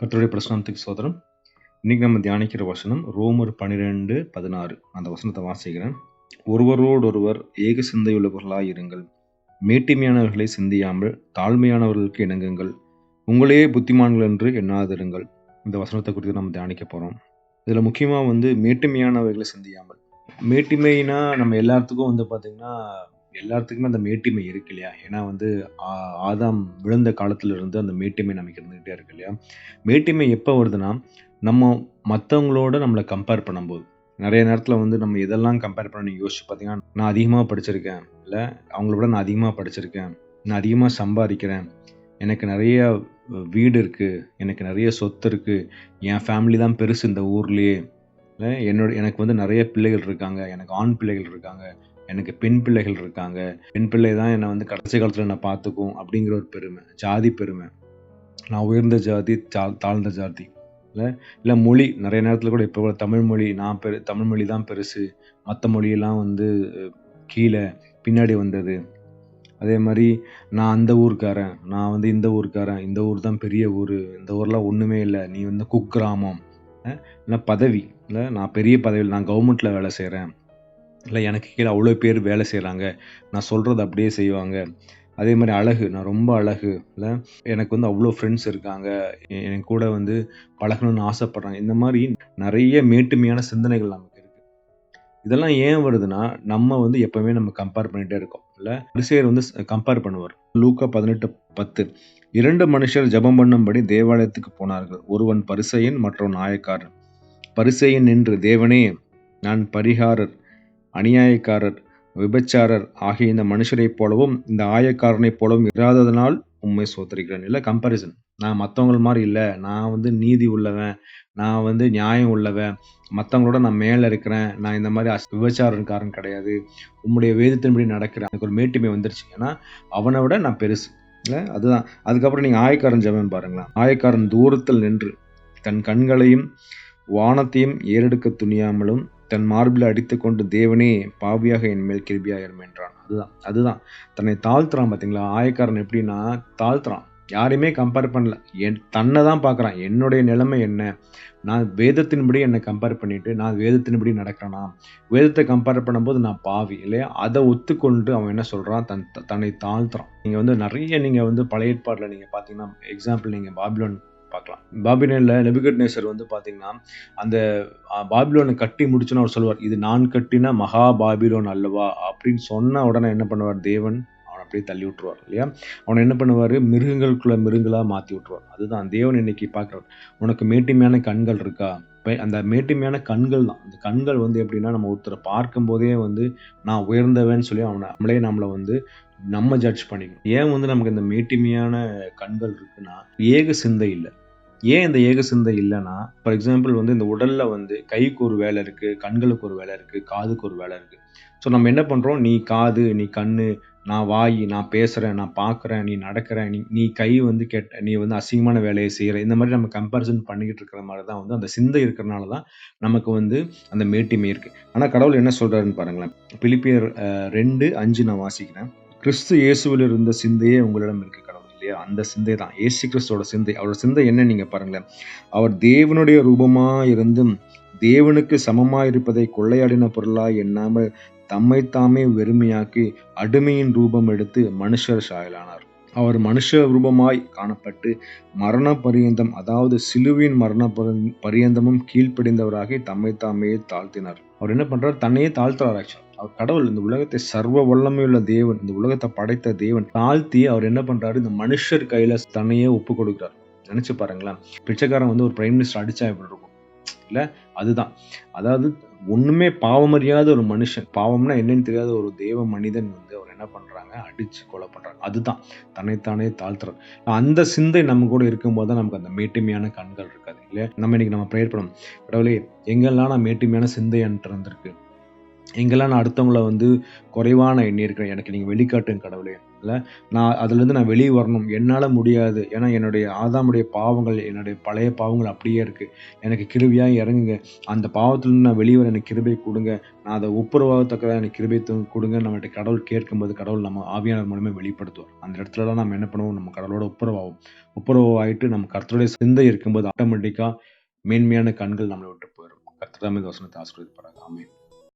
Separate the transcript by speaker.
Speaker 1: கர்த்தருடைய பிரசனத்துக்கு சோதரம் இன்னைக்கு நம்ம தியானிக்கிற வசனம் ரோமர் பன்னிரெண்டு பதினாறு. அந்த வசனத்தை வாசிக்கிறேன். ஒருவரோடொருவர் ஏக சிந்தையுள்ளவர்களாக இருங்கள். மேட்டிமையானவர்களை சிந்தியாமல் தாழ்மையானவர்களுக்கு இணங்குங்கள். உங்களே புத்திமான்கள் என்று எண்ணாதிருங்கள். இந்த வசனத்தை குறித்து நம்ம தியானிக்க போகிறோம் இதில் முக்கியமாக வந்து மேட்டிமையானவர்களை சிந்தியாமல். மேட்டிமைனா நம்ம எல்லாத்துக்கும் வந்து பார்த்திங்கன்னா எல்லாத்துக்குமே அந்த மேட்டிமை இருக்கு இல்லையா? ஏன்னா வந்து ஆ- ஆதாம் விழுந்த காலத்துல இருந்து அந்த மேட்டிமை நமக்கு இருந்துகிட்டே இருக்கு இல்லையா? மேட்டிமை எப்போ வருதுன்னா நம்ம மற்றவங்களோட நம்மளை கம்பேர் பண்ணும்போது. நிறைய நேரத்தில் வந்து நம்ம எதெல்லாம் கம்பேர் பண்ணி யோசிச்சு பார்த்தீங்கன்னா நான் அதிகமாக படிச்சிருக்கேன். இல்லை அவங்கள விட நான் அதிகமாக படிச்சிருக்கேன். நான் அதிகமாக சம்பாதிக்கிறேன். எனக்கு நிறைய வீடு இருக்குது எனக்கு நிறைய சொத்து இருக்குது என் ஃபேமிலி தான் பெருசு இந்த ஊர்லேயே. இல்லை என்னோட எனக்கு வந்து நிறைய பிள்ளைகள் இருக்காங்க. எனக்கு ஆண் பிள்ளைகள் இருக்காங்க. எனக்கு பெண் பிள்ளைகள் இருக்காங்க. பெண் பிள்ளை தான் என்னை வந்து கடைசி காலத்தில் என்னை பார்த்துக்கும் அப்படிங்கிற ஒரு பெருமை ஜாதி பெருமை. நான் உயர்ந்த ஜாதி தா- தாழ்ந்த ஜாதி. இல்லை இல்லை மொழி நிறைய நேரத்தில் கூட இப்போ கூட தமிழ் மொழி நான் பெரு தமிழ் மொழி தான் பெருசு. மற்ற மொழியெல்லாம் வந்து கீழே பின்னாடி வந்தது. அதே மாதிரி நான் அந்த ஊருக்காரன் நான் வந்து இந்த ஊருக்காரன் இந்த ஊர் தான் பெரிய ஊர் இந்த ஊர்லாம் ஒன்றுமே இல்லை. நீ வந்து குக்கிராமம். இல்லை பதவி. இல்லை நான் பெரிய பதவியில் நான் கவர்மெண்ட்டில் வேலை செய்கிறேன் இல்லை எனக்கு கீழே அவ்வளோ பேர் வேலை செய்கிறாங்க நான் சொல்கிறது அப்படியே செய்வாங்க. அதே மாதிரி அழகு நான் ரொம்ப அழகு. இல்லை எனக்கு வந்து அவ்வளோ ஃப்ரெண்ட்ஸ் இருக்காங்க. எ- என் கூட வந்து பழகணும்னு ஆசைப்பட்றாங்க. இந்த மாதிரி நிறைய மேட்டுமையான சிந்தனைகள் நமக்கு இருக்குது இதெல்லாம் ஏன் வருதுன்னா நம்ம வந்து எப்போவுமே நம்ம கம்பேர் பண்ணிகிட்டே இருக்கோம். இல்லை பரிசேயர் வந்து கம்பேர் பண்ணுவார். லூக்கா பதினெட்டு பத்து. இரண்டு மனுஷர் ஜெபம் பண்ணும்படி தேவாலயத்துக்கு போனார்கள். ஒருவன் பரிசையன் மற்றவன் ஆயக்காரன் பரிசேயன் என்று தேவனே நான் பரிகாரர். அநியாயக்காரர் விபச்சாரர் ஆகிய இந்த மனுஷரைப் போலவும் இந்த ஆயக்காரனைப் போலவும் இராததனால் உண்மை சோதரிக்கிறேன் இல்லை கம்பேரிசன் நான் மற்றவங்கள மாதிரி இல்லை. நான் வந்து நீதி உள்ளவன். நான் வந்து நியாயம் உள்ளவன். மற்றவங்களோட நான் மேலே இருக்கிறேன். நான் இந்த மாதிரி அஸ்- விபச்சாரக்காரன் கிடையாது. உம்முடைய வேதத்தின்படி நடக்கிறேன். எனக்கு ஒரு மேட்டுமை வந்துருச்சு. ஏன்னா அவனை விட நான் பெருசு. இல்லை அதுதான். அதுக்கப்புறம் நீங்கள் ஆயக்காரன் ஜெபம் பாருங்களேன் ஆயக்காரன் தூரத்தில் நின்று தன் கண்களையும் வானத்தையும் ஏறெடுக்க துணியாமலும் தன் மார்பில் அடித்துக்கொண்டு தேவனே பாவியாக என் மேல் கிருபியாயிரும் என்றான். அதுதான் அதுதான். தன்னை தாழ்த்துறான் பார்த்தீங்களா? ஆயக்காரன் எப்படின்னா தாழ்த்துறான். யாரையுமே கம்பேர் பண்ணல. என் தன்னை தான் பார்க்குறான். என்னுடைய நிலைமை என்ன? நான் வேதத்தின்படி என்னை கம்பேர் பண்ணிட்டு நான் வேதத்தின்படி நடக்கிறேனா? வேதத்தை கம்பேர் பண்ணும்போது நான் பாவி இல்லையா? அதை ஒத்துக்கொண்டு அவன் என்ன சொல்கிறான் தன் தன்னை தாழ்த்துறான். நீங்கள் வந்து நிறைய நீங்கள் வந்து பழைய ஏற்பாட்டில் நீங்கள் பார்த்தீங்கன்னா எக்ஸாம்பிள் நீங்கள் பாபிலோன் பார்க்கலாம். பாபிலோன்ல நெபுகட் நேசர் வந்து பார்த்தீங்கன்னா அந்த பாபிலோனை கட்டி முடிச்சுன்னு அவர் சொல்லுவார் இது நான் கட்டின மகா பாபிலோன் அல்லவா? அப்படின்னு சொன்ன உடனே என்ன பண்ணுவார்? தேவன் அவனை அப்படியே தள்ளி விட்டுருவார் இல்லையா? அவனை என்ன பண்ணுவார்? மிருகங்களுக்குள்ள மிருகங்களாக மாற்றி விட்டுருவார். அதுதான் தேவன் இன்னைக்கு பார்க்குறார். உனக்கு மேட்டிமையான கண்கள் இருக்கா? அந்த மேட்டுமையான கண்கள் தான். அந்த கண்கள் வந்து எப்படின்னா நம்ம ஒருத்தரை பார்க்கும்போதே வந்து நான் உயர்ந்தவன்னு சொல்லி அவனை நம்மளே நம்மளை வந்து நம்ம ஜட்ஜ் பண்ணிக்கணும். ஏன் வந்து நமக்கு இந்த மேட்டுமையான கண்கள் இருக்குன்னா ஏக சிந்தை இல்லை. ஏன் இந்த ஏக சிந்தை இல்லைன்னா ஃபார் எக்ஸாம்பிள் வந்து இந்த உடலில் வந்து கைக்கு ஒரு வேலை இருக்குது கண்களுக்கு ஒரு வேலை இருக்குது காதுக்கு ஒரு வேலை இருக்குது ஸோ நம்ம என்ன பண்ணுறோம் நீ காது நீ கண்ணு நான் வாய் நான் பேசுகிறேன் நான் பார்க்குறேன் நீ நடக்கிற நீ நீ கை வந்து கெட்ட நீ வந்து அசிங்கமான வேலையை செய்கிற இந்த மாதிரி நம்ம கம்பேரிசன் பண்ணிக்கிட்டு இருக்கிற மாதிரி தான் வந்து அந்த சிந்தை இருக்கிறனால தான் நமக்கு வந்து அந்த மேட்டிமை இருக்குது ஆனால் கடவுள் என்ன சொல்கிறாருன்னு பாருங்களேன். பிலிப்பியர் ரெண்டு அஞ்சு நான் வாசிக்கிறேன். கிறிஸ்து இயேசுவில் இருந்த சிந்தையே உங்களிடம் இருக்குது கடவுள் இல்லையா? அந்த சிந்தை தான் ஏசு கிறிஸ்துவோட சிந்தை. அவரோட சிந்தை என்ன நீங்க பாருங்களேன். அவர் தேவனுடைய ரூபமா இருந்தும் தேவனுக்கு சமமா இருப்பதை கொள்ளையாடின பொருளாக எண்ணாமல் தம்மைத்தாமே வெறுமையாக்கி அடிமையின் ரூபம் எடுத்து மனுஷர் சாயலானார். அவர் மனுஷ ரூபமாய் காணப்பட்டு மரண பரியந்தம் அதாவது சிலுவின் மரண பரியந்தமும் கீழ்ப்படிந்தவராகி தம்மை தாமே தாழ்த்தினார். அவர் என்ன பண்றார்? தன்னையே தாழ்த்துறார் அவர் கடவுள் இந்த உலகத்தை சர்வ வல்லமையுள்ள தேவன் இந்த உலகத்தை படைத்த தேவன் தாழ்த்தி அவர் என்ன பண்றாரு? இந்த மனுஷர் கையில தன்னையே ஒப்பு கொடுக்கிறார். நினைச்சு பாருங்களேன். பிச்சைக்காரன் வந்து ஒரு பிரைம் மினிஸ்டர் அடிச்சா எப்படி இருக்கும்? இல்ல அதுதான். அதாவது ஒண்ணுமே பாவமறியாத ஒரு மனுஷன் பாவம்னா என்னன்னு தெரியாத ஒரு தேவ மனிதன் வந்து அவர் என்ன பண்றாங்க? அடிச்சு கொலை பண்றாங்க. அதுதான். தன்னைத்தானே தாழ்த்துறது அந்த சிந்தை நம்ம கூட இருக்கும்போது தான் நமக்கு அந்த மேட்டுமையான கண்கள் இருக்காது இல்லையா? நம்ம இன்னைக்கு நம்ம ப்ரேயர் பண்ணணும் கடவுளே எங்கெல்லாம் நான் மேட்டுமையான சிந்தை என்கிட்ட எங்கெல்லாம் நான் அடுத்தவங்கள வந்து குறைவான எண்ணி இருக்கிறேன் எனக்கு நீங்கள் வெளிக்காட்டுங்க கடவுளே. இல்லை? நான் அதுலேருந்து நான் வெளியே வரணும். என்னால் முடியாது. ஏன்னா என்னுடைய ஆதாமுடைய பாவங்கள் என்னுடைய பழைய பாவங்கள் அப்படியே இருக்குது எனக்கு கிருபியாக இறங்குங்க. அந்த பாவத்துலேருந்து நான் வெளியே வர எனக்கு கிருபை கொடுங்க. நான் அதை ஒப்புரவாகத்தக்கதாக எனக்கு கிருபை கொடுங்க நம்மகிட்ட கடவுள் கேட்கும்போது கடவுள் நம்ம ஆவியானவர் மூலமே வெளிப்படுத்துவார். அந்த இடத்துல தான் நம்ம என்ன பண்ணுவோம்? நம்ம கடவுளோட ஒப்புரவாகும் ஒப்புரவாயிட்டு நம்ம கர்த்தருடைய சிந்தை இருக்கும்போது ஆட்டோமேட்டிக்காக மேன்மையான கண்கள் நம்மளை விட்டு போயிடும். கர்த்தர் தான் இந்த வசனத்தை ஆசீர்வதிப்பாராங்க